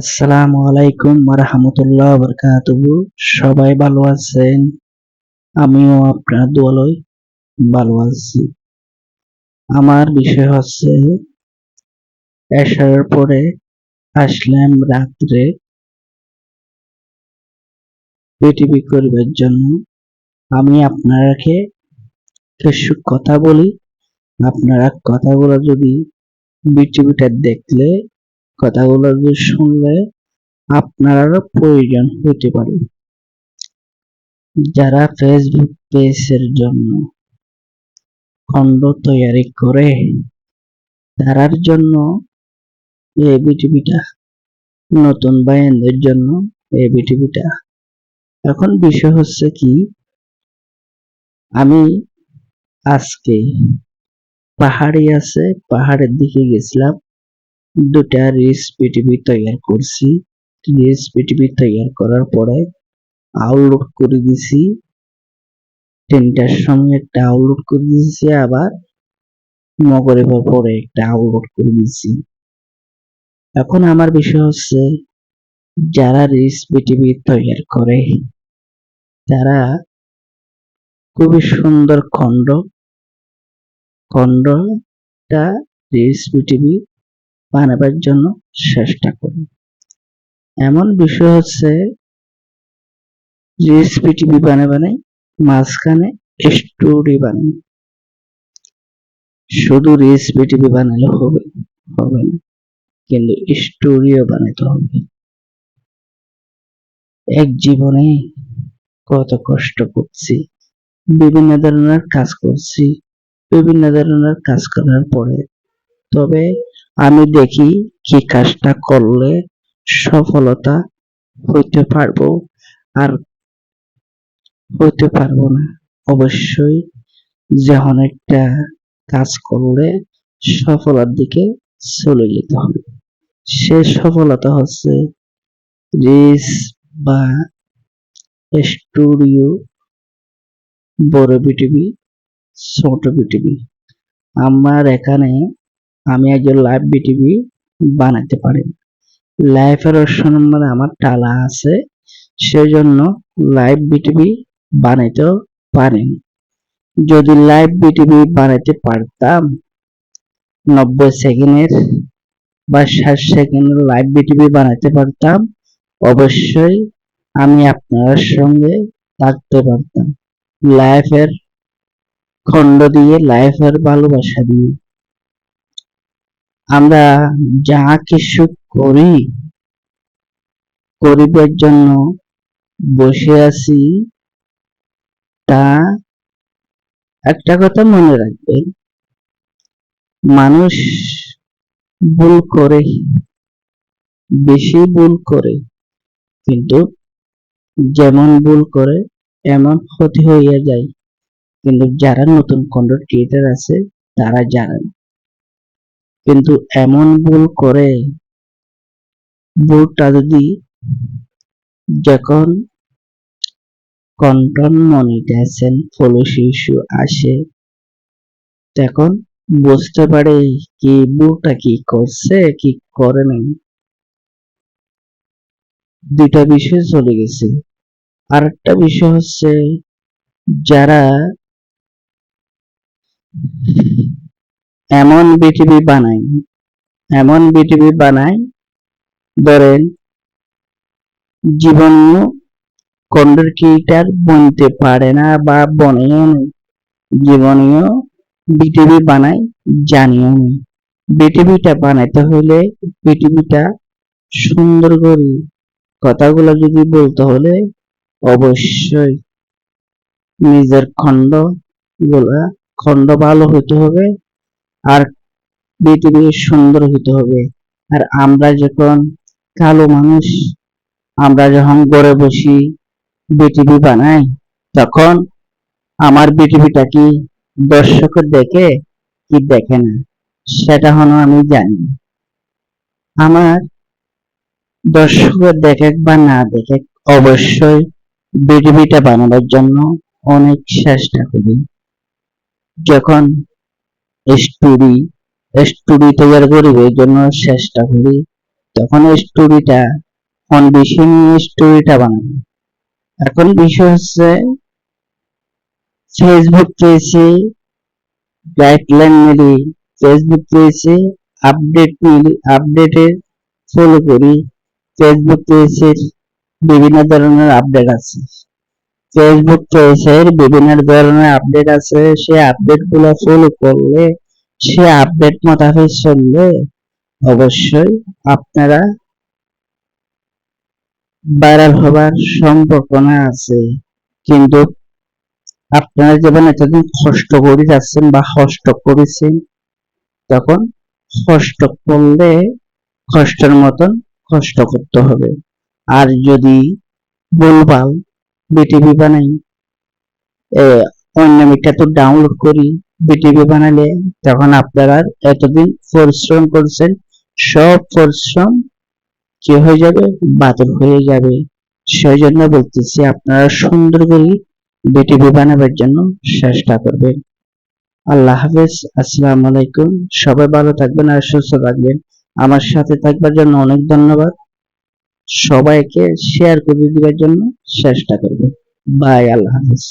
আসসালামু আলাইকুম রাহমাতুল্লাহ বারকাতুহু। সবাই ভালো আছেন? আমিও আপনার দোয়ালয় ভালো আছি। আমার বিষয় হচ্ছে এসার পরে আসলাম রাত্রে পৃথিবী করিবার জন্য। আমি আপনারাকে কিছু কথা বলি। আপনারা কথাগুলো যদি বিটিভিটা দেখলে কথাগুলো যদি শুনলে আপনারও প্রয়োজন হতে পারে। যারা ফেসবুক পেজের জন্য খণ্ড তৈরি করে, তারার জন্য এই বিটিভিটা নতুন বায়ানদের জন্য এই বিটিভিটা এখন বিষয় হচ্ছে কি, আমি আজকে পাহাড়ি আছে, পাহাড়ের দিকে গেছিলাম। দুটা রিস পিটিভি তৈরি করছি। রিস পিটিভি তৈরি করার পরে আপলোড করে দিছি। তিনটার সময় একটা আপলোড করে দিয়েছি আবার মগরিবের পরে একটা আপলোড করে দিয়েছি এখন আমার বিষয় হচ্ছে, যারা রিস পিটিভি তৈরি করে, তারা খুবই সুন্দর খণ্ড। খণ্ডটা রিস পিটিভি বানাবার জন্য চেষ্টা করি। এমন বিষয় হচ্ছে রিলস পিটিভি বানাই বানাই মাঝখানে স্টোরি বানাই। শুধু রিলস পিটিভি বানালে হবে হবে না, কিন্তু স্টোরিও বানাতে হবে। এক জীবনে কত কষ্ট করছি, বিভিন্ন ধরনের কাজ করছি, বিভিন্ন ধরনের কাজ করার পরে। তবে আমি দেখি কি কাজটা করলে সফলতা হইতে পারব আর হইতে পারব না। অবশ্যই যখন একটা কাজ করলে সফলার দিকে চলে যেতে হবে। সে সফলতা হচ্ছে রিস বা স্টুডিও, বড় বিটিভি ছোট বিটিভি আমার এখানে আমি একজন লাইভ বিটিভি বানাতে পারি। লাইভের অপশন মানে আমার টালা আছে, সেজন্য লাইভ বিটিভি বানাইতেও পারিনি যদি লাইভ বিটিভি বানাইতে পারতাম, নব্বই সেকেন্ডের বা ষাট সেকেন্ডের লাইভ বিটিভি বানাইতে পারতাম, অবশ্যই আমি আপনার সঙ্গে থাকতে পারতাম। লাইফের খণ্ড দিয়ে লাইফের ভালোবাসা দিয়ে। আমরা যা কিছু করি, করিবার জন্য বসে আছি, তা একটা কথা মনে রাখবেন মানুষ ভুল করে, বেশি ভুল করে, কিন্তু যেমন ভুল করে, এমন ক্ষতি হইয়া যায়। কিন্তু যারা নতুন কন্টেন্ট ক্রিয়েটার আছে, তারা জানেন। কিন্তু এমন ভুল করে, ভুলটা যদি যখন কন্টেন্ট মনিটাইজেশন ফলোস ইস্যু আসে, তখন বুঝতে পারে কি ভুলটা কি করছে, কি করে নাই। দুইটা বিষয় চলে গেছে। আর একটা বিষয় হচ্ছে যারা এমন বিটিভি বানাই, এমন বিটিভি বানাই, ধরেন জীবন ক্রিয়েটার বনতে পারে না বা বনেও নেই জীবনীয় বিটিভি বানায় জানিও নেই। বিটিভিটা বানাইতে হলে বিটিভিটা সুন্দর করে কথাগুলো যদি বলতে হলে অবশ্যই নিজের খণ্ড, গুলা খণ্ড ভালো হতে হবে। আর পৃথিবী সুন্দর হতে হবে। আর আমরা যখন কালো মানুষ, আমরা যখন গড়ে বসি বিটিভি বানাই, তখন আমার বিটিভিটা কি দর্শক দেখে, কি দেখে না? সেটা হলো আমি জানি। আমার দর্শক দেখে বা না দেখে অবশ্যই বিটিভিটা বানাবার জন্য অনেক চেষ্টা করি। যখন স্টোরি স্টোরি তৈরি করি এই জন্য চেষ্টা করি। তখন স্টোরিটা কোন বিষয় নিয়ে স্টোরিটা বানাবে। এখন বিষয় হচ্ছে ফেসবুক পেয়েছে গাইডলাইন মিলি ফেসবুক পেয়েছে আপডেট মিলি আপডেটের ফলো করি। ফেসবুক পেজের বিভিন্ন ধরনের আপডেট আছে। ফেসবুক পেজের বিভিন্ন ধরনের আপডেট আছে। সেই আপডেটগুলো ফলো করলে, সে আপডেট মোতাবেক চললে অবশ্যই আপনারা ভাইরাল হবার সম্ভাবনা আছে। কিন্তু আপনারা যেমন এতদিন কষ্ট করে যাচ্ছেন বা কষ্ট করেছেন, তখন কষ্ট করলে কষ্টের মতন কষ্ট করতে হবে। আর যদি ভুলভাল বিটিভি বানাই। অন্য মিটার তো ডাউনলোড করি বিটিভি বানালে তখন আপনারা এতদিন পরিশ্রম করছেন, সব পরিশ্রম কি হয়ে যাবে? বাতিল হয়ে যাবে। সেই জন্য বলতেছি, আপনারা সুন্দর করে বিটিভি বানাবার জন্য চেষ্টা করবেন। আল্লাহ হাফেজ, আসসালামু আলাইকুম। সবাই ভালো থাকবেন আর সুস্থ থাকবেন। আমার সাথে থাকবার জন্য অনেক ধন্যবাদ। সবাইকে শেয়ার করে দেওয়ার জন্য চেষ্টা করবে। বাই আল্লাহ হাফেজ।